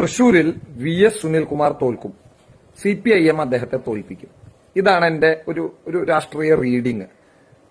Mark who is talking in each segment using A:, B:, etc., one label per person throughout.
A: തൃശൂരിൽ V S Sunilkumar തോൽക്കും. C P I M അദ്ദേഹത്തെ തോൽപ്പിക്കും. ഇതാണ് എന്റെ ഒരു ഒരു രാഷ്ട്രീയ റീഡിങ്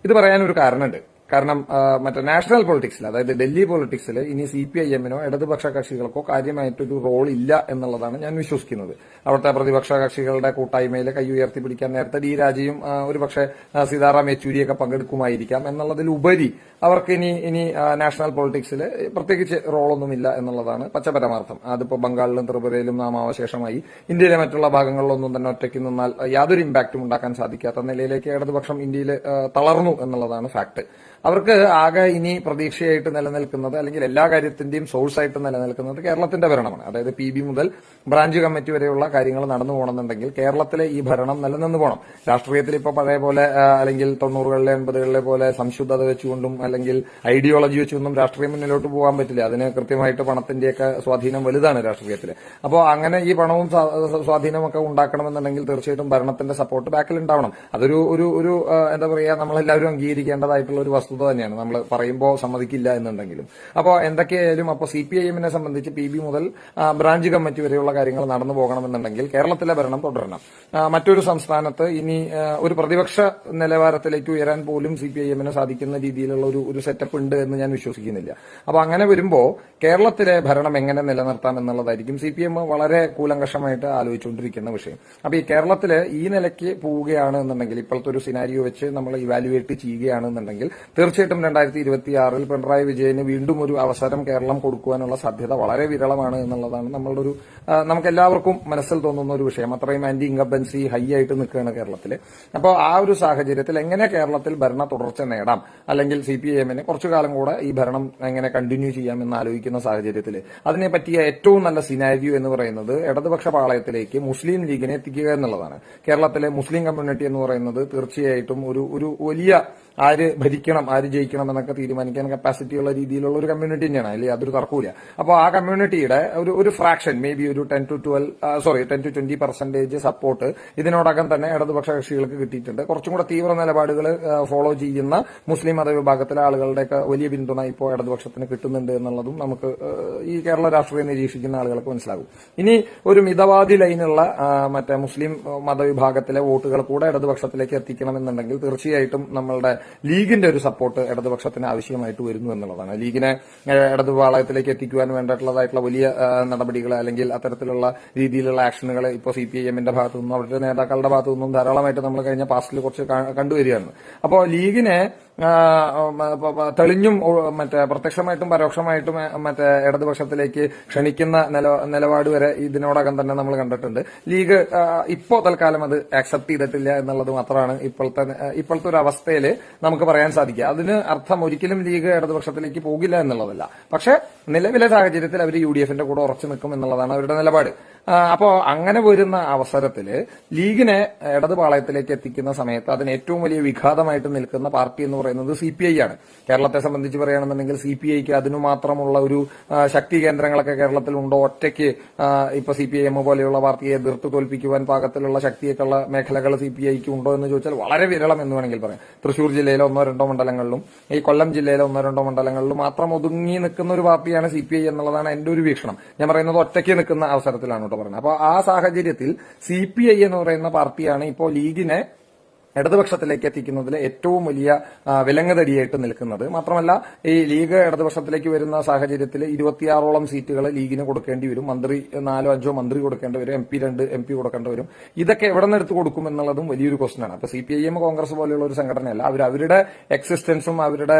A: ഇത് പറയാൻ ഒരു കാരണമുണ്ട്. കാരണം മറ്റേ നാഷണൽ പൊളിറ്റിക്സിൽ അതായത് ഡൽഹി പൊളിറ്റിക്സിൽ ഇനി സി പി ഐ എമ്മിനോ ഇടതുപക്ഷ കക്ഷികൾക്കോ കാര്യമായിട്ടൊരു റോൾ ഇല്ല എന്നുള്ളതാണ് ഞാൻ വിശ്വസിക്കുന്നത്. അവിടുത്തെ പ്രതിപക്ഷ കക്ഷികളുടെ കൂട്ടായ്മയിൽ കൈ ഉയർത്തി പിടിക്കാൻ നേരത്തെ ഡി രാജയും ഒരുപക്ഷെ സീതാറാം യെച്ചൂരിയൊക്കെ പങ്കെടുക്കുമായിരിക്കാം എന്നുള്ളതിലുപരി അവർക്ക് ഇനി ഇനി നാഷണൽ പൊളിറ്റിക്സിൽ പ്രത്യേകിച്ച് റോളൊന്നുമില്ല എന്നുള്ളതാണ് പച്ചപരമാർത്ഥം. അതിപ്പോ ബംഗാളിലും ത്രിപുരയിലും നാമാവശേഷമായി ഇന്ത്യയിലെ മറ്റുള്ള ഭാഗങ്ങളിലൊന്നും തന്നെ ഒറ്റയ്ക്ക് നിന്നാൽ യാതൊരു ഇമ്പാക്റ്റും ഉണ്ടാക്കാൻ സാധിക്കാത്ത നിലയിലേക്ക് ഇടതുപക്ഷം ഇന്ത്യയിൽ തളർന്നു എന്നുള്ളതാണ് ഫാക്ട് അവർക്ക് ആകെ ഇനി പ്രതീക്ഷയായിട്ട് നിലനിൽക്കുന്നത് അല്ലെങ്കിൽ എല്ലാ കാര്യത്തിന്റെയും സോഴ്സ് ആയിട്ട് നിലനിൽക്കുന്നത് കേരളത്തിന്റെ ഭരണമാണ്. അതായത് പി ബി മുതൽ ബ്രാഞ്ച് കമ്മിറ്റി വരെയുള്ള കാര്യങ്ങൾ നടന്നു പോകണമെന്നുണ്ടെങ്കിൽ കേരളത്തിലെ ഈ ഭരണം നിലനിന്ന് പോകണം. രാഷ്ട്രീയത്തിൽ ഇപ്പോൾ പഴയ പോലെ അല്ലെങ്കിൽ തൊണ്ണൂറുകളിലെ എൺപതുകളിലെ പോലെ സംശുദ്ധത വെച്ചുകൊണ്ടും അല്ലെങ്കിൽ ഐഡിയോളജി വെച്ചുകൊണ്ടും രാഷ്ട്രീയം മുന്നിലോട്ട് പോകാൻ പറ്റില്ല. അതിന് കൃത്യമായിട്ട് പണത്തിന്റെയൊക്കെ സ്വാധീനം വലുതാണ് രാഷ്ട്രീയത്തിൽ അപ്പോൾ അങ്ങനെ ഈ പണവും സ്വാധീനമൊക്കെ ഉണ്ടാക്കണമെന്നുണ്ടെങ്കിൽ തീർച്ചയായിട്ടും ഭരണത്തിന്റെ സപ്പോർട്ട് ബാക്കിൽ ഉണ്ടാവണം അതൊരു ഒരു ഒരു എന്താ പറയുക നമ്മളെല്ലാവരും അംഗീകരിക്കേണ്ടതായിട്ടുള്ള ഒരു വസ്തുത തന്നെയാണ്. നമ്മൾ പറയുമ്പോൾ സമ്മതിക്കില്ല എന്നുണ്ടെങ്കിലും. അപ്പോൾ എന്തൊക്കെയായാലും അപ്പോൾ സി പി ഐ എമ്മിനെ സംബന്ധിച്ച് പി ബി മുതൽ ബ്രാഞ്ച് കമ്മിറ്റി വരെയുള്ള കാര്യങ്ങൾ നടന്നു പോകണമെന്നുണ്ടെങ്കിൽ കേരളത്തിലെ ഭരണം തുടരണം. മറ്റൊരു സംസ്ഥാനത്ത് ഇനി ഒരു പ്രതിപക്ഷ നിലവാരത്തിലേക്ക് ഉയരാൻ പോലും സി പി ഐ എമ്മിന് സാധിക്കുന്ന രീതിയിലുള്ള ഒരു ഒരു സെറ്റപ്പ് ഉണ്ട് എന്ന് ഞാൻ വിശ്വസിക്കുന്നില്ല. അപ്പോൾ അങ്ങനെ വരുമ്പോൾ കേരളത്തിലെ ഭരണം എങ്ങനെ നിലനിർത്താം എന്നുള്ളതായിരിക്കും സി പി എം വളരെ കൂലങ്കഷമായിട്ട് ആലോചിച്ചുകൊണ്ടിരിക്കുന്ന വിഷയം. അപ്പോൾ ഈ കേരളത്തിൽ ഈ നിലയ്ക്ക് പോവുകയാണ് എന്നുണ്ടെങ്കിൽ ഇപ്പോഴത്തെ ഒരു സിനാരിയോ വെച്ച് നമ്മൾ ഇവാലുവേറ്റ് ചെയ്യുകയാണെന്നുണ്ടെങ്കിൽ തീർച്ചയായിട്ടും രണ്ടായിരത്തി ഇരുപത്തി ആറിൽ പിണറായി വിജയന് വീണ്ടും ഒരു അവസരം കേരളം കൊടുക്കുവാനുള്ള സാധ്യത വളരെ വിരളമാണ് എന്നുള്ളതാണ് നമ്മളുടെ ഒരു നമുക്ക് എല്ലാവർക്കും മനസ്സിൽ തോന്നുന്ന ഒരു വിഷയം. അത്രയും ആന്റി ഇൻകംബൻസി ഹൈ ആയിട്ട് നിൽക്കുകയാണ് കേരളത്തിൽ അപ്പോൾ ആ ഒരു സാഹചര്യത്തിൽ എങ്ങനെ കേരളത്തിൽ ഭരണ തുടർച്ച നേടാം? അല്ലെങ്കിൽ സി പി എമ്മിന് കുറച്ചു കാലം കൂടെ ഈ ഭരണം എങ്ങനെ കണ്ടിന്യൂ ചെയ്യാം എന്ന് ആലോചിക്കുന്ന സാഹചര്യത്തിൽ അതിനെ പറ്റിയ ഏറ്റവും നല്ല സിനാരിയോ എന്ന് പറയുന്നത് ഇടതുപക്ഷ പാളയത്തിലേക്ക് മുസ്ലിം ലീഗിനെ എത്തിക്കുക എന്നുള്ളതാണ്. കേരളത്തിലെ മുസ്ലിം കമ്മ്യൂണിറ്റി എന്ന് പറയുന്നത് തീർച്ചയായിട്ടും ഒരു ഒരു വലിയ ആര് ഭരിക്കണം ആര് ജയിക്കണം എന്നൊക്കെ തീരുമാനിക്കാൻ കപ്പാസിറ്റി ഉള്ള രീതിയിലുള്ള ഒരു കമ്മ്യൂണിറ്റി തന്നെയാണ്. അതിൽ യാതൊരു തർക്കമില്ല അപ്പോൾ ആ കമ്മ്യൂണിറ്റിയുടെ ഒരു ഒരു ഫ്രാക്ഷൻ മേ ബി ഒരു ten to twelve sorry ten to twenty percentage support ഇതിനോടകം തന്നെ ഇടതുപക്ഷ കക്ഷികൾക്ക് കിട്ടിയിട്ടുണ്ട്. കുറച്ചും കൂടെ തീവ്ര നിലപാടുകൾ ഫോളോ ചെയ്യുന്ന മുസ്ലിം മതവിഭാഗത്തിലെ ആളുകളുടെയൊക്കെ വലിയ പിന്തുണ ഇപ്പോൾ ഇടതുപക്ഷത്തിന് കിട്ടുന്നുണ്ട് എന്നുള്ളതും നമുക്ക് ഈ കേരള രാഷ്ട്രീയം നിരീക്ഷിക്കുന്ന ആളുകൾക്ക് മനസ്സിലാകും. ഇനി ഒരു മിതവാദി ലൈനുള്ള മറ്റേ മുസ്ലിം മതവിഭാഗത്തിലെ വോട്ടുകൾ കൂടെ ഇടതുപക്ഷത്തിലേക്ക് എത്തിക്കണമെന്നുണ്ടെങ്കിൽ തീർച്ചയായിട്ടും നമ്മളുടെ ലീഗിന്റെ ഒരു സപ്പോർട്ട് ഇടതുപക്ഷത്തിന് ആവശ്യമായിട്ട് വരുന്നു എന്നുള്ളതാണ്. ലീഗിനെ ഇടതുപാളയത്തിലേക്ക് എത്തിക്കുവാൻ വേണ്ടിയിട്ടുള്ളതായിട്ടുള്ള വലിയ നടപടികൾ അല്ലെങ്കിൽ അത്തരത്തിലുള്ള രീതിയിലുള്ള ആക്ഷനുകൾ ഇപ്പോൾ സി പി ഐ എമ്മിന്റെ ഭാഗത്തു നിന്നും അവരുടെ നേതാക്കളുടെ ഭാഗത്തു നിന്നും ധാരാളമായിട്ട് നമ്മൾ കഴിഞ്ഞ പാസ്റ്റിൽ കുറച്ച് കണ്ടുവരികയാണ്. അപ്പോൾ ലീഗിനെ തെളിഞ്ഞും മറ്റേ പ്രത്യക്ഷമായിട്ടും പരോക്ഷമായിട്ടും മറ്റേ ഇടതുപക്ഷത്തിലേക്ക് ക്ഷണിക്കുന്ന നില നിലപാട് വരെ ഇതിനോടകം തന്നെ നമ്മൾ കണ്ടിട്ടുണ്ട്. ലീഗ് ഇപ്പോ തൽക്കാലം അത് ആക്സെപ്റ്റ് ചെയ്തിട്ടില്ല എന്നുള്ളത് മാത്രമാണ് ഇപ്പോഴത്തെ ഇപ്പോഴത്തെ ഒരു അവസ്ഥയിൽ നമുക്ക് പറയാൻ സാധിക്കുക. അതിന് അർത്ഥം ഒരിക്കലും ലീഗ് ഇടതുപക്ഷത്തിലേക്ക് പോകില്ല എന്നുള്ളതല്ല. പക്ഷെ നിലവിലെ സാഹചര്യത്തിൽ അവർ യു ഡി എഫിന്റെ കൂടെ ഉറച്ചു നിൽക്കും എന്നുള്ളതാണ് അവരുടെ നിലപാട്. അപ്പോ അങ്ങനെ വരുന്ന അവസരത്തിൽ ലീഗിനെ ഇടതുപാളയത്തിലേക്ക് എത്തിക്കുന്ന സമയത്ത് അതിന് ഏറ്റവും വലിയ വിഘാതമായിട്ട് നിൽക്കുന്ന പാർട്ടി എന്ന് പറയുന്നത് സി പി ഐ ആണ്. കേരളത്തെ സംബന്ധിച്ച് പറയുകയാണെന്നുണ്ടെങ്കിൽ സി പി ഐക്ക് അതിനു മാത്രമുള്ള ഒരു ശക്തി കേന്ദ്രങ്ങളൊക്കെ കേരളത്തിൽ ഉണ്ടോ? ഒറ്റയ്ക്ക് ഇപ്പൊ സി പി ഐ എം പോലെയുള്ള പാർട്ടിയെ എതിർത്ത് തോൽപ്പിക്കുവാൻ പാകത്തിലുള്ള ശക്തിയൊക്കെയുള്ള മേഖലകൾ സി പി ഐക്ക് ഉണ്ടോ എന്ന് ചോദിച്ചാൽ വളരെ വിരളം എന്ന് വേണമെങ്കിൽ പറയാം. തൃശൂർ ജില്ലയിലെ ഒന്നോ രണ്ടോ മണ്ഡലങ്ങളിലും ഈ കൊല്ലം ജില്ലയിലെ ഒന്നോ രണ്ടോ മണ്ഡലങ്ങളിലും മാത്രം ഒതുങ്ങി നിൽക്കുന്ന ഒരു പാർട്ടിയാണ് സി പി ഐ എന്നുള്ളതാണ് എന്റെ ഒരു വീക്ഷണം. ഞാൻ പറയുന്നത് ഒറ്റയ്ക്ക് നിൽക്കുന്ന അവസരത്തിലാണ് കേട്ടോ. പറയുന്നത് അപ്പോൾ ആ സാഹചര്യത്തിൽ സി പി ഐ എന്ന് പറയുന്ന പാർട്ടിയാണ് ഇപ്പോൾ ലീഗിനെ ഇടതുപക്ഷത്തിലേക്ക് എത്തിക്കുന്നതിൽ ഏറ്റവും വലിയ വിലങ്ങതടിയായിട്ട് നിൽക്കുന്നത്. മാത്രമല്ല ഈ ലീഗ് ഇടതുപക്ഷത്തിലേക്ക് വരുന്ന സാഹചര്യത്തിൽ ഇരുപത്തിയാറോളം സീറ്റുകൾ ലീഗിന് കൊടുക്കേണ്ടി വരും. മന്ത്രി നാലോ അഞ്ചോ മന്ത്രി കൊടുക്കേണ്ടി വരും. എം പി രണ്ട് എം പി കൊടുക്കേണ്ടി വരും. ഇതൊക്കെ എവിടെ നിന്ന് എടുത്ത് കൊടുക്കും എന്നുള്ളതും വലിയൊരു ക്വസ്റ്റൻ ആണ്. അപ്പൊ C P I M Congress പോലെയുള്ള ഒരു സംഘടനയല്ല. അവർ അവരുടെ എക്സിസ്റ്റൻസും അവരുടെ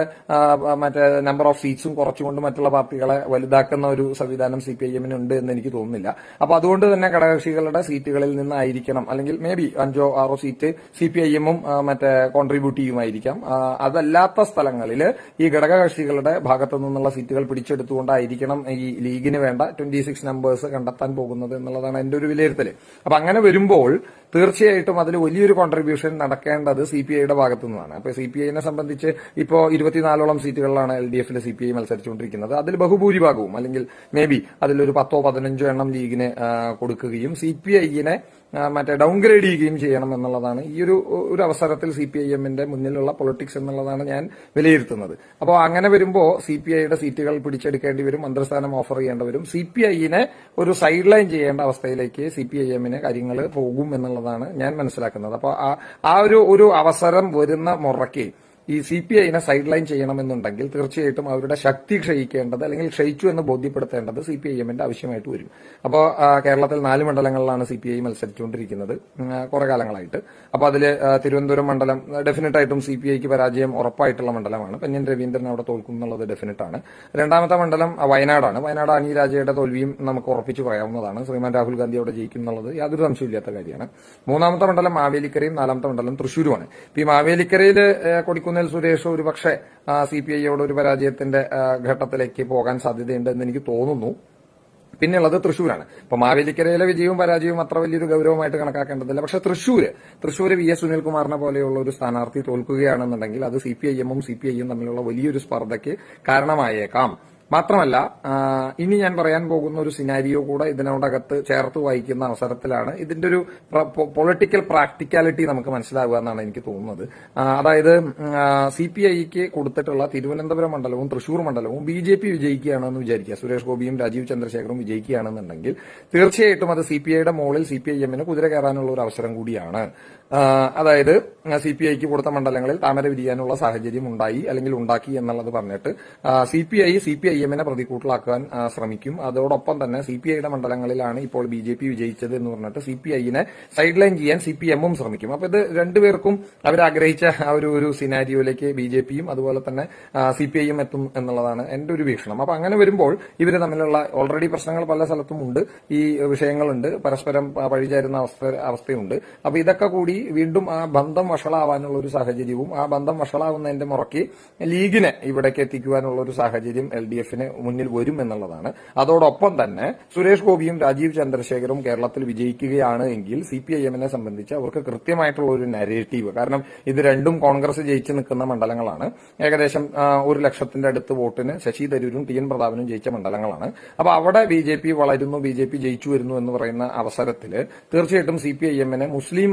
A: മറ്റേ നമ്പർ ഓഫ് സീറ്റ്സും കുറച്ചുകൊണ്ട് മറ്റുള്ള പാർട്ടികളെ വലുതാക്കുന്ന ഒരു സംവിധാനം സി പി ഐ എമ്മിന് ഉണ്ട് എന്ന് എനിക്ക് തോന്നുന്നില്ല. അപ്പൊ അതുകൊണ്ട് തന്നെ ഘടകകക്ഷികളുടെ സീറ്റുകളിൽ നിന്നായിരിക്കണം. അല്ലെങ്കിൽ മേ ബി അഞ്ചോ ആറോ സീറ്റ് സി പി ഐ എമ്മും മറ്റേ കോൺട്രിബ്യൂട്ട് ചെയ്യുമായിരിക്കാം. അതല്ലാത്ത സ്ഥലങ്ങളിൽ ഈ ഘടകകക്ഷികളുടെ ഭാഗത്തു നിന്നുള്ള സീറ്റുകൾ പിടിച്ചെടുത്തുകൊണ്ടായിരിക്കണം ഈ ലീഗിന് വേണ്ട ട്വന്റി സിക്സ് നമ്പേഴ്സ് കണ്ടെത്താൻ പോകുന്നത് എന്നുള്ളതാണ് എന്റെ ഒരു വിലയിരുത്തൽ അപ്പൊ അങ്ങനെ വരുമ്പോൾ തീർച്ചയായിട്ടും അതിൽ വലിയൊരു കോൺട്രിബ്യൂഷൻ നടക്കേണ്ടത് സി പി ഐയുടെ ഭാഗത്തു നിന്നാണ്. അപ്പൊ സി പി ഐനെ സംബന്ധിച്ച് ഇപ്പോൾ ഇരുപത്തിനാലോളം സീറ്റുകളിലാണ് എൽ ഡി എഫിൽ സി പി ഐ മത്സരിച്ചുകൊണ്ടിരിക്കുന്നത്. അതിൽ ബഹുഭൂരിഭാഗവും അല്ലെങ്കിൽ മേ ബി അതിലൊരു പത്തോ പതിനഞ്ചോ എണ്ണം ലീഗിന് കൊടുക്കുകയും സി പി ഐനെ മറ്റേ ഡൗൺഗ്രേഡ് ചെയ്യുകയും ചെയ്യണം എന്നുള്ളതാണ് ഈ ഒരു ഒരു അവസരത്തിൽ സി പി ഐ എമ്മിന്റെ മുന്നിലുള്ള പൊളിറ്റിക്സ് എന്നുള്ളതാണ് ഞാൻ വിലയിരുത്തുന്നത്. അപ്പോൾ അങ്ങനെ വരുമ്പോൾ സി പി ഐയുടെ സീറ്റുകൾ പിടിച്ചെടുക്കേണ്ടി വരും മന്ത്രിസ്ഥാനം ഓഫർ ചെയ്യേണ്ടി വരും. സി പി ഐനെ ഒരു സൈഡ് ലൈൻ ചെയ്യേണ്ട അവസ്ഥയിലേക്ക് സി പി ഐ എമ്മിന് കാര്യങ്ങൾ പോകും എന്നുള്ളതാണ് ഞാൻ മനസ്സിലാക്കുന്നത്. അപ്പോൾ ആ ഒരു ഒരു അവസരം വരുന്ന മുറയ്ക്ക് ഈ സി പി ഐനെ സൈഡ് ലൈൻ ചെയ്യണമെന്നുണ്ടെങ്കിൽ തീർച്ചയായിട്ടും അവരുടെ ശക്തി ക്ഷയിക്കേണ്ടത് അല്ലെങ്കിൽ ക്ഷയിച്ചു എന്ന് ബോധ്യപ്പെടുത്തേണ്ടത് സി പി ഐ എമ്മിന്റെ ആവശ്യമായിട്ട് വരും. അപ്പോൾ കേരളത്തിൽ നാല് മണ്ഡലങ്ങളിലാണ് സി പി ഐ മത്സരിച്ചുകൊണ്ടിരിക്കുന്നത് കുറെ കാലങ്ങളായിട്ട്. അപ്പോൾ അതിൽ തിരുവനന്തപുരം മണ്ഡലം ഡെഫിനറ്റ് ആയിട്ടും സി പി ഐക്ക് പരാജയം ഉറപ്പായിട്ടുള്ള മണ്ഡലമാണ്. പെന്യൻ രവീന്ദ്രൻ അവിടെ തോൽക്കും എന്നുള്ളത് ഡെഫിനറ്റ് ആണ് രണ്ടാമത്തെ മണ്ഡലം വയനാടാണ്. വയനാട് അനി രാജയുടെ തോൽവിയും നമുക്ക് ഉറപ്പിച്ചു പറയാവുന്നതാണ്. ശ്രീമാൻ രാഹുൽ ഗാന്ധി അവിടെ ജയിക്കും എന്നുള്ളത് യാതൊരു സംശയമില്ലാത്ത കാര്യമാണ്. മൂന്നാമത്തെ മണ്ഡലം മാവേലിക്കരയും നാലാമത്തെ മണ്ഡലം തൃശ്ശൂരുമാണ്. ഈ മാവേലിക്കരയിൽ കൊടിക്കുന്നിൽ സുരേഷ് ഒരു പക്ഷേ സി പി ഐയോട് ഒരു പരാജയത്തിന്റെ ഘട്ടത്തിലേക്ക് പോകാൻ സാധ്യതയുണ്ടെന്ന് എനിക്ക് തോന്നുന്നു. പിന്നെയുള്ളത് തൃശൂരാണ്. ഇപ്പൊ മാവേലിക്കരയിലെ വിജയവും പരാജയവും അത്ര വലിയൊരു ഗൗരവമായിട്ട് കണക്കാക്കേണ്ടതില്ല. പക്ഷെ തൃശൂര് തൃശൂര് വി എസ് സുനിൽകുമാറിനെ പോലെയുള്ള ഒരു സ്ഥാനാർത്ഥി തോൽക്കുകയാണെന്നുണ്ടെങ്കിൽ അത് സി പി ഐ എമ്മും സി പി ഐയും തമ്മിലുള്ള വലിയൊരു സ്പർദ്ധയ്ക്ക് കാരണമായേക്കാം. മാത്രമല്ല ഇനി ഞാൻ പറയാൻ പോകുന്ന ഒരു സിനാരിയോ കൂടെ ഇതിനോടകത്ത് ചേർത്ത് വായിക്കുന്ന അവസരത്തിലാണ്. ഇതിന്റെ ഒരു പൊളിറ്റിക്കൽ പ്രാക്ടിക്കാലിറ്റി നമുക്ക് മനസ്സിലാവുക എന്നാണ് എനിക്ക് തോന്നുന്നത്. അതായത് സി പി ഐക്ക് കൊടുത്തിട്ടുള്ള തിരുവനന്തപുരം മണ്ഡലവും തൃശൂർ മണ്ഡലവും ബി ജെ പി വിജയിക്കുകയാണെന്ന് വിചാരിക്കുക. സുരേഷ് ഗോപിയും രാജീവ് ചന്ദ്രശേഖറും വിജയിക്കുകയാണെന്നുണ്ടെങ്കിൽ തീർച്ചയായിട്ടും അത് സി പി ഐയുടെ മുകളിൽ സി പി ഐ എമ്മിന് കുതിര കയറാനുള്ള ഒരു അവസരം കൂടിയാണ്. അതായത് സി പി ഐക്ക് കൊടുത്ത മണ്ഡലങ്ങളിൽ താമര വിരിയാനുള്ള സാഹചര്യം ഉണ്ടായി അല്ലെങ്കിൽ ഉണ്ടാക്കി എന്നുള്ളത് പറഞ്ഞിട്ട് C P I C P I എമ്മിനെ പ്രതികൂട്ടിലാക്കാൻ ശ്രമിക്കും. അതോടൊപ്പം തന്നെ സി പി ഐയുടെ മണ്ഡലങ്ങളിലാണ് ഇപ്പോൾ ബി ജെ പി വിജയിച്ചത് എന്ന് പറഞ്ഞിട്ട് സി പി ഐനെ സൈഡ് ലൈൻ ചെയ്യാൻ സി പി എമ്മും ശ്രമിക്കും. അപ്പൊ ഇത് രണ്ടുപേർക്കും അവരാഗ്രഹിച്ച ആ ഒരു ഒരു സിനാരിയോയിലേക്ക് ബി ജെ പിയും അതുപോലെ തന്നെ സി പി ഐയും എത്തും എന്നുള്ളതാണ് എന്റെ ഒരു വീക്ഷണം. അപ്പൊ അങ്ങനെ വരുമ്പോൾ ഇവർ തമ്മിലുള്ള ഓൾറെഡി പ്രശ്നങ്ങൾ പല സ്ഥലത്തും ഉണ്ട്. ഈ വിഷയങ്ങളുണ്ട്. പരസ്പരം പഴിചേരുന്ന അവസ്ഥ അവസ്ഥയുണ്ട്. അപ്പൊ ഇതൊക്കെ കൂടി വീണ്ടും ആ ബന്ധം വഷളാവാനുള്ള ഒരു സാഹചര്യവും ആ ബന്ധം വഷളാവുന്നതിന്റെ മുറയ്ക്ക് ലീഗിനെ ഇവിടേക്ക് എത്തിക്കുവാനുള്ള ഒരു സാഹചര്യം എൽ ഡി എഫിന് മുന്നിൽ വരും എന്നുള്ളതാണ്. അതോടൊപ്പം തന്നെ സുരേഷ് ഗോപിയും രാജീവ് ചന്ദ്രശേഖരും കേരളത്തിൽ വിജയിക്കുകയാണ് എങ്കിൽ സി പി ഐ എമ്മിനെ സംബന്ധിച്ച് അവർക്ക് കൃത്യമായിട്ടുള്ള ഒരു നരേറ്റീവ് കാരണം ഇത് രണ്ടും കോൺഗ്രസ് ജയിച്ചു നിൽക്കുന്ന മണ്ഡലങ്ങളാണ്. ഏകദേശം ഒരു ലക്ഷത്തിന്റെ അടുത്ത് വോട്ടിന് ശശി തരൂരും ടി എൻ പ്രതാപനും ജയിച്ച മണ്ഡലങ്ങളാണ്. അപ്പൊ അവിടെ ബി ജെ പി വളരുന്നു ബി ജെ പി ജയിച്ചു വരുന്നു എന്ന് പറയുന്ന അവസരത്തിൽ തീർച്ചയായിട്ടും സി പി ഐ എമ്മിനെ മുസ്ലിം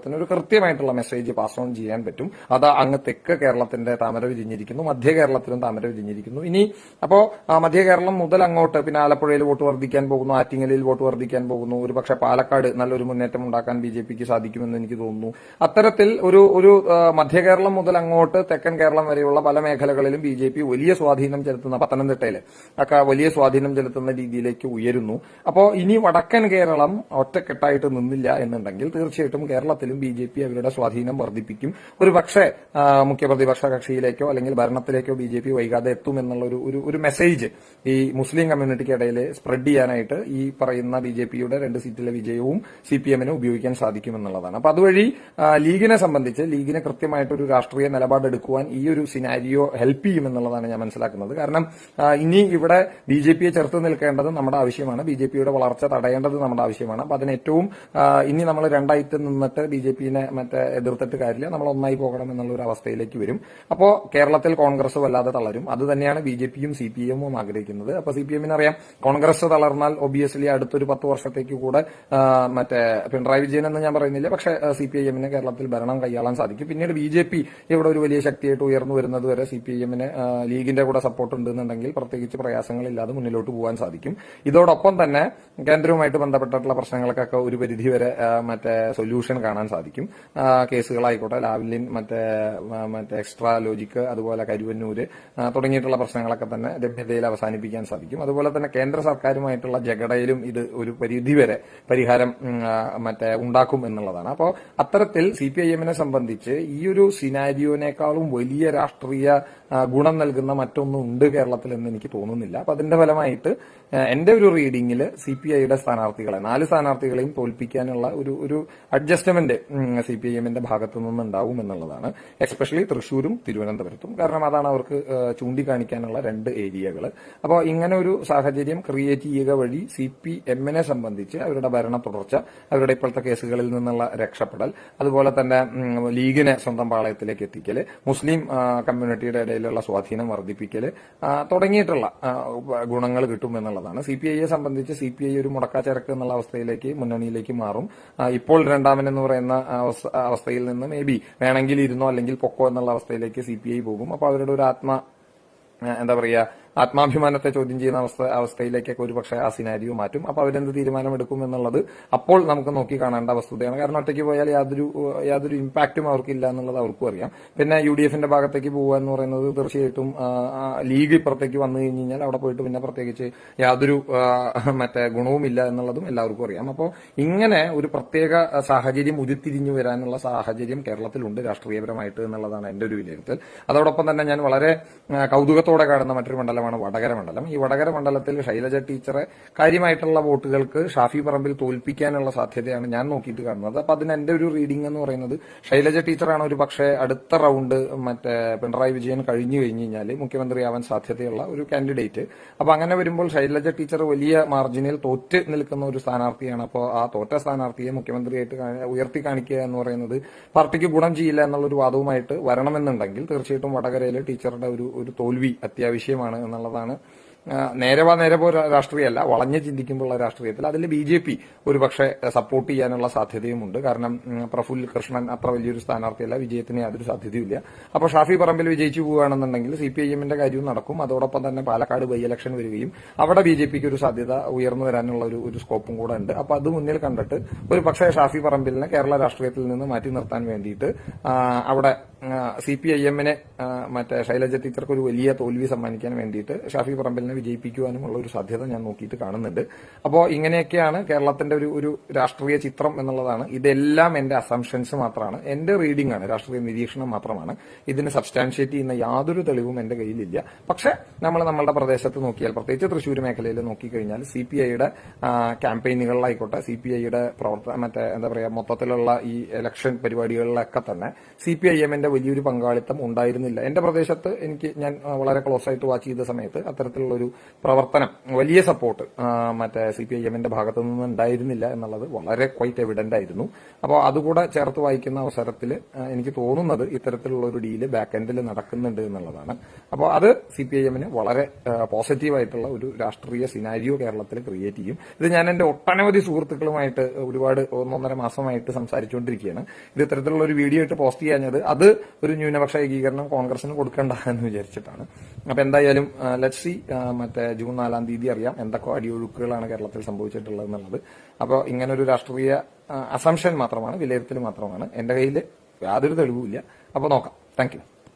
A: മതവിഭാഗത്തിന് ഒരു കൃത്യമായിട്ടുള്ള മെസ്സേജ് പാസ് ഓൺ ചെയ്യാൻ പറ്റും. അത് അങ്ങ് തെക്ക് കേരളത്തിന്റെ താമര വിരിഞ്ഞിരിക്കുന്നു മധ്യ കേരളത്തിലും താമര വിരിഞ്ഞിരിക്കുന്നു. ഇനി അപ്പോ മധ്യ കേരളം മുതൽ അങ്ങോട്ട് പിന്നെ ആലപ്പുഴയിൽ വോട്ട് വർദ്ധിക്കാൻ പോകുന്നു ആറ്റിങ്ങലിൽ വോട്ട് വർദ്ധിക്കാൻ പോകുന്നു ഒരു പാലക്കാട് നല്ലൊരു മുന്നേറ്റം ഉണ്ടാക്കാൻ ബി ജെ പിക്ക് സാധിക്കുമെന്ന് എനിക്ക് തോന്നുന്നു. അത്തരത്തിൽ ഒരു ഒരു മധ്യ കേരളം മുതൽ അങ്ങോട്ട് തെക്കൻ കേരളം വരെയുള്ള പല മേഖലകളിലും ബി ജെ പി വലിയ സ്വാധീനം ചെലുത്തുന്ന പത്തനംതിട്ടയിൽ ഒക്കെ വലിയ സ്വാധീനം ചെലുത്തുന്ന രീതിയിലേക്ക് ഉയരുന്നു. അപ്പോ ഇനി വടക്കൻ കേരളം ഒറ്റക്കെട്ടായിട്ട് നിന്നില്ല എന്നുണ്ടെങ്കിൽ തീർച്ചയായിട്ടും കേരളത്തിലും ബി ജെ പി അവരുടെ സ്വാധീനം വർദ്ധിപ്പിക്കും. ഒരു പക്ഷേ മുഖ്യപ്രതിപക്ഷ മുഖ്യ പ്രതിപക്ഷ കക്ഷിയിലേക്കോ അല്ലെങ്കിൽ ഭരണത്തിലേക്കോ ബി ജെ പി വൈകാതെ എത്തും എന്നുള്ള ഒരു ഒരു മെസ്സേജ് ഈ മുസ്ലിം കമ്മ്യൂണിറ്റിക്ക് ഇടയിൽ സ്പ്രെഡ് ചെയ്യാനായിട്ട് ഈ പറയുന്ന ബി ജെ പിയുടെ രണ്ട് സീറ്റിലെ വിജയവും സി പി എമ്മിന് ഉപയോഗിക്കാൻ സാധിക്കും എന്നുള്ളതാണ്. അപ്പൊ അതുവഴി ലീഗിനെ സംബന്ധിച്ച് ലീഗിന് കൃത്യമായിട്ടൊരു രാഷ്ട്രീയ നിലപാടെടുക്കുവാൻ ഈ ഒരു സിനാരിയോ ഹെൽപ്പ് ചെയ്യും എന്നുള്ളതാണ് ഞാൻ മനസ്സിലാക്കുന്നത്. കാരണം ഇനി ഇവിടെ ബി ജെ പിയെ ചെറുത്ത് നിൽക്കേണ്ടത് നമ്മുടെ ആവശ്യമാണ്. ബി ജെ പിയുടെ വളർച്ച തടയേണ്ടത് നമ്മുടെ ആവശ്യമാണ്. അപ്പൊ അതിന് ഏറ്റവും ഇനി നമ്മൾ രണ്ടായിട്ട് നിന്നിട്ട് ബി ജെ പിനെ മറ്റേ എതിർത്തിട്ട് കാര്യമില്ല. നമ്മൾ ഒന്നായി പോകണം എന്നുള്ള ഒരു അവസ്ഥയിലേക്ക് വരും. അപ്പോൾ കേരളത്തിൽ കോൺഗ്രസ് വല്ലാതെ തളരും. അത് തന്നെയാണ് ബി ജെ പിയും സി പി എമ്മും ആഗ്രഹിക്കുന്നത്. അപ്പൊ സി പി എമ്മിന് അറിയാം കോൺഗ്രസ് തളർന്നാൽ ഒബിയസ്ലി അടുത്തൊരു പത്ത് വർഷത്തേക്ക് കൂടെ മറ്റേ പിണറായി വിജയൻ എന്ന് ഞാൻ പറയുന്നില്ല. പക്ഷേ സി പി ഐ എമ്മിന് കേരളത്തിൽ ഭരണം കൈയാളാൻ സാധിക്കും. പിന്നീട് ബി ജെ പി ഇവിടെ ഒരു വലിയ ശക്തിയായിട്ട് ഉയർന്നു വരുന്നത് വരെ സി പി ഐ എമ്മിന് ലീഗിന്റെ കൂടെ സപ്പോർട്ട് ഉണ്ടെന്നുണ്ടെങ്കിൽ പ്രത്യേകിച്ച് പ്രയാസങ്ങളില്ലാതെ മുന്നിലോട്ട് പോകാൻ സാധിക്കും. ഇതോടൊപ്പം തന്നെ കേന്ദ്രവുമായിട്ട് ബന്ധപ്പെട്ടിട്ടുള്ള പ്രശ്നങ്ങൾക്കൊക്കെ ഒരു പരിധി വരെ മറ്റേ സൊല്യൂഷൻ കാണാൻ സാധിക്കും. കേസുകളായിക്കോട്ടെ ലാവ്ലിൻ മറ്റേ മറ്റേ എക്സ്ട്രാ ലോജിക്ക് അതുപോലെ കരുവന്നൂര് തുടങ്ങിയിട്ടുള്ള പ്രശ്നങ്ങളൊക്കെ തന്നെ രമ്യതയിൽ അവസാനിപ്പിക്കാൻ സാധിക്കും. അതുപോലെ തന്നെ കേന്ദ്ര സർക്കാരുമായിട്ടുള്ള ജഗടയിലും ഇത് ഒരു പരിധി വരെ പരിഹാരം മറ്റേ ഉണ്ടാക്കും എന്നുള്ളതാണ്. അപ്പോൾ അത്തരത്തിൽ സി പി ഐ എമ്മിനെ സംബന്ധിച്ച് ഈ ഒരു സിനാരിയോനേക്കാളും വലിയ രാഷ്ട്രീയ ഗുണം നൽകുന്ന മറ്റൊന്നും ഉണ്ട് കേരളത്തിൽ എന്ന് എനിക്ക് തോന്നുന്നില്ല. അപ്പൊ അതിന്റെ ഫലമായിട്ട് എന്റെ ഒരു റീഡിംഗിൽ സി പി ഐയുടെ സ്ഥാനാർത്ഥികളെ നാല് സ്ഥാനാർത്ഥികളെയും തോൽപ്പിക്കാനുള്ള ഒരു ഒരു അഡ്ജസ്റ്റ്മെന്റ് സി പി ഐ എമ്മിന്റെ ഭാഗത്തു നിന്നുണ്ടാവും എന്നുള്ളതാണ്. എസ്പെഷ്യലി തൃശൂരും തിരുവനന്തപുരത്തും. കാരണം അതാണ് അവർക്ക് ചൂണ്ടിക്കാണിക്കാനുള്ള രണ്ട് ഏരിയകൾ അപ്പോൾ ഇങ്ങനെ ഒരു സാഹചര്യം ക്രിയേറ്റ് ചെയ്യുക വഴി സി പി എമ്മിനെ സംബന്ധിച്ച് അവരുടെ ഭരണ തുടർച്ച അവരുടെ ഇപ്പോഴത്തെ കേസുകളിൽ നിന്നുള്ള രക്ഷപ്പെടൽ അതുപോലെ തന്നെ ലീഗിനെ സ്വന്തം പാളയത്തിലേക്ക് എത്തിക്കൽ മുസ്ലിം കമ്മ്യൂണിറ്റിയുടെ ഇടയിലുള്ള സ്വാധീനം വർദ്ധിപ്പിക്കൽ തുടങ്ങിയിട്ടുള്ള ഗുണങ്ങൾ കിട്ടും എന്നുള്ളതാണ്. സി പി ഐയെ സംബന്ധിച്ച് സി പി ഐ ഒരു മുടക്കാച്ചരക്ക് എന്നുള്ള അവസ്ഥയിലേക്ക് മുന്നണിയിലേക്ക് മാറും. ഇപ്പോൾ രണ്ടാമൻ എന്ന് പറയുന്ന അവസ്ഥ- അവസ്ഥയിൽ നിന്ന് മേ ബി വേണമെങ്കിൽ ഇരുന്നോ അല്ലെങ്കിൽ പൊക്കോ എന്നുള്ള അവസ്ഥയിലേക്ക് സി പോകും. അപ്പോൾ അവരുടെ ഒരു ആത്മ എന്താ പറയാ ആത്മാഭിമാനത്തെ ചോദ്യം ചെയ്യുന്ന അവസ്ഥ അവസ്ഥയിലേക്കൊക്കെ ഒരു പക്ഷേ ആ സിനാരിയോ മാറ്റും. അപ്പോൾ അവരെന്ത് തീരുമാനമെടുക്കും എന്നുള്ളത് അപ്പോൾ നമുക്ക് നോക്കി കാണേണ്ട വസ്തുതയാണ്. കാരണം ഒറ്റയ്ക്ക് പോയാൽ യാതൊരു യാതൊരു ഇമ്പാക്റ്റും അവർക്കില്ല എന്നുള്ളത് അവർക്കും അറിയാം. പിന്നെ യു ഡി എഫിന്റെ ഭാഗത്തേക്ക് പോകുക എന്ന് പറയുന്നത് തീർച്ചയായിട്ടും ലീഗ് ഇപ്പുറത്തേക്ക് വന്നു കഴിഞ്ഞ് കഴിഞ്ഞാൽ അവിടെ പോയിട്ട് പിന്നെ പ്രത്യേകിച്ച് യാതൊരു മറ്റേ ഗുണവുമില്ല എന്നുള്ളതും എല്ലാവർക്കും അറിയാം. അപ്പോൾ ഇങ്ങനെ ഒരു പ്രത്യേക സാഹചര്യം ഉരുത്തിരിഞ്ഞു വരാനുള്ള സാഹചര്യം കേരളത്തിലുണ്ട് രാഷ്ട്രീയപരമായിട്ട് എന്നുള്ളതാണ് എന്റെ ഒരു വിലയിരുത്തൽ. അതോടൊപ്പം തന്നെ ഞാൻ വളരെ കൗതുകത്തോടെ കാണുന്ന മറ്റൊരു മണ്ഡലമാണ് വടകര മണ്ഡലം. ഈ വടകര മണ്ഡലത്തിൽ ശൈലജ ടീച്ചറെ കാര്യമായിട്ടുള്ള വോട്ടുകൾക്ക് ഷാഫി പറമ്പിൽ തോൽപ്പിക്കാനുള്ള സാധ്യതയാണ് ഞാൻ നോക്കിയിട്ട് കാണുന്നത്. അപ്പൊ അതിന് എന്റെ ഒരു റീഡിംഗ് എന്ന് പറയുന്നത് ശൈലജ ടീച്ചറാണ് ഒരു പക്ഷേ അടുത്ത റൗണ്ട് മറ്റേ പിണറായി വിജയൻ കഴിഞ്ഞു കഴിഞ്ഞു കഴിഞ്ഞാൽ മുഖ്യമന്ത്രിയാവാൻ സാധ്യതയുള്ള ഒരു കാൻഡിഡേറ്റ് അപ്പൊ അങ്ങനെ വരുമ്പോൾ ശൈലജ ടീച്ചർ വലിയ മാർജിനിൽ തോറ്റ് നിൽക്കുന്ന ഒരു സ്ഥാനാർത്ഥിയാണ്. അപ്പോൾ ആ തോറ്റ സ്ഥാനാർത്ഥിയെ മുഖ്യമന്ത്രിയായിട്ട് ഉയർത്തി കാണിക്കുക എന്ന് പറയുന്നത് പാർട്ടിക്ക് ഗുണം ചെയ്യില്ല എന്നുള്ളൊരു വാദവുമായിട്ട് വരണമെന്നുണ്ടെങ്കിൽ തീർച്ചയായിട്ടും വടകരയിലെ ടീച്ചറുടെ ഒരു ഒരു തോൽവി അത്യാവശ്യമാണ് എന്നുള്ളതാണ്. നേരെ വാ നേരെ പോ രാഷ്ട്രീയമല്ല വളഞ്ഞ് ചിന്തിക്കുമ്പോഴുള്ള രാഷ്ട്രീയത്തിൽ അതിൽ ബി ജെ പി ഒരുപക്ഷെ സപ്പോർട്ട് ചെയ്യാനുള്ള സാധ്യതയുമുണ്ട്. കാരണം പ്രഫുൽ കൃഷ്ണൻ അത്ര വലിയൊരു സ്ഥാനാർത്ഥിയല്ല വിജയത്തിന് യാതൊരു സാധ്യതയുമില്ല. അപ്പോൾ ഷാഫി പറമ്പിൽ വിജയിച്ചു പോവുകയാണെന്നുണ്ടെങ്കിൽ സി പി ഐ എമ്മിന്റെ കാര്യവും നടക്കും. അതോടൊപ്പം തന്നെ പാലക്കാട് ബൈ ഇലക്ഷൻ വരികയും അവിടെ ബി ജെ പിക്ക് ഒരു സാധ്യത ഉയർന്നു വരാനുള്ള ഒരു ഒരു സ്കോപ്പും കൂടെ ഉണ്ട്. അപ്പോൾ അത് മുന്നിൽ കണ്ടിട്ട് ഒരു പക്ഷേ ഷാഫി പറമ്പിലിനെ കേരള രാഷ്ട്രീയത്തിൽ നിന്ന് മാറ്റി നിർത്താൻ വേണ്ടിയിട്ട് അവിടെ സി പി ഐ എമ്മിനെ മറ്റേ ശൈലജ ടീച്ചർക്ക് ഒരു വലിയ തോൽവി സമ്മാനിക്കാൻ വേണ്ടിയിട്ട് ഷാഫി പറമ്പലിനെ വിജയിപ്പിക്കുവാനുമുള്ള ഒരു സാധ്യത ഞാൻ നോക്കിയിട്ട് കാണുന്നുണ്ട്. അപ്പോൾ ഇങ്ങനെയൊക്കെയാണ് കേരളത്തിന്റെ ഒരു ഒരു രാഷ്ട്രീയ ചിത്രം എന്നുള്ളതാണ്. ഇതെല്ലാം എന്റെ അസംഷൻസ് മാത്രമാണ്. എന്റെ റീഡിംഗ് ആണ് രാഷ്ട്രീയ നിരീക്ഷണം മാത്രമാണ്. ഇതിന് സബ്സ്റ്റാൻഷിയേറ്റ് ചെയ്യുന്ന യാതൊരു തെളിവും എന്റെ കയ്യിലില്ല. പക്ഷെ നമ്മൾ നമ്മളുടെ പ്രദേശത്ത് നോക്കിയാൽ പ്രത്യേകിച്ച് തൃശ്ശൂർ മേഖലയിൽ നോക്കിക്കഴിഞ്ഞാൽ സി പി ഐയുടെ ക്യാമ്പയിനുകളിലായിക്കോട്ടെ സി പി ഐയുടെ പ്രവർത്തന മറ്റേ എന്താ പറയുക മൊത്തത്തിലുള്ള ഈ ഇലക്ഷൻ പരിപാടികളിലൊക്കെ തന്നെ സി പി ഐ എമ്മിന്റെ വലിയൊരു പങ്കാളിത്തം ഉണ്ടായിരുന്നില്ല. എന്റെ പ്രദേശത്ത് എനിക്ക് ഞാൻ വളരെ ക്ലോസ് ആയിട്ട് വാച്ച് ചെയ്ത സമയത്ത് അത്തരത്തിലുള്ള ഒരു പ്രവർത്തനം വലിയ സപ്പോർട്ട് മറ്റേ സി പി ഐ എമ്മിന്റെ ഭാഗത്തു നിന്ന് ഉണ്ടായിരുന്നില്ല എന്നുള്ളത് വളരെ ക്വൈറ്റ് എവിഡന്റ് ആയിരുന്നു. അപ്പോൾ അതുകൂടെ ചേർത്ത് വായിക്കുന്ന അവസരത്തിൽ എനിക്ക് തോന്നുന്നത് ഇത്തരത്തിലുള്ള ഒരു ഡീൽ ബാക്ക് എൻഡിൽ നടക്കുന്നുണ്ട് എന്നുള്ളതാണ്. അപ്പോൾ അത് സി പി ഐ എമ്മിന് വളരെ പോസിറ്റീവായിട്ടുള്ള ഒരു രാഷ്ട്രീയ സിനാരിയോ കേരളത്തിൽ ക്രിയേറ്റ് ചെയ്യും. ഇത് ഞാൻ എന്റെ ഒട്ടനവധി സുഹൃത്തുക്കളുമായിട്ട് ഒരുപാട് ഒന്നൊന്നര മാസമായിട്ട് സംസാരിച്ചുകൊണ്ടിരിക്കുകയാണ്. ഇത് ഇത്തരത്തിലുള്ള ഒരു വീഡിയോ ഇട്ട് പോസ്റ്റ് ചെയ്യാഞ്ഞത് അത് ഒരു ന്യൂനപക്ഷ ഏകീകരണം കോൺഗ്രസിന് കൊടുക്കണ്ട എന്ന് വിചാരിച്ചിട്ടാണ്. അപ്പൊ എന്തായാലും ലെറ്റ് സി മറ്റേ ജൂൺ നാലാം തീയതി അറിയാം എന്തൊക്കെ അടിയൊഴുക്കുകളാണ് കേരളത്തിൽ സംഭവിച്ചിട്ടുള്ളത് എന്നുള്ളത്. അപ്പോൾ ഇങ്ങനെ ഒരു രാഷ്ട്രീയ അസംഷൻ മാത്രമാണ് വിലയിരുത്തൽ മാത്രമാണ്. എന്റെ കയ്യിൽ യാതൊരു തെളിവുമില്ല. അപ്പോൾ നോക്കാം. താങ്ക്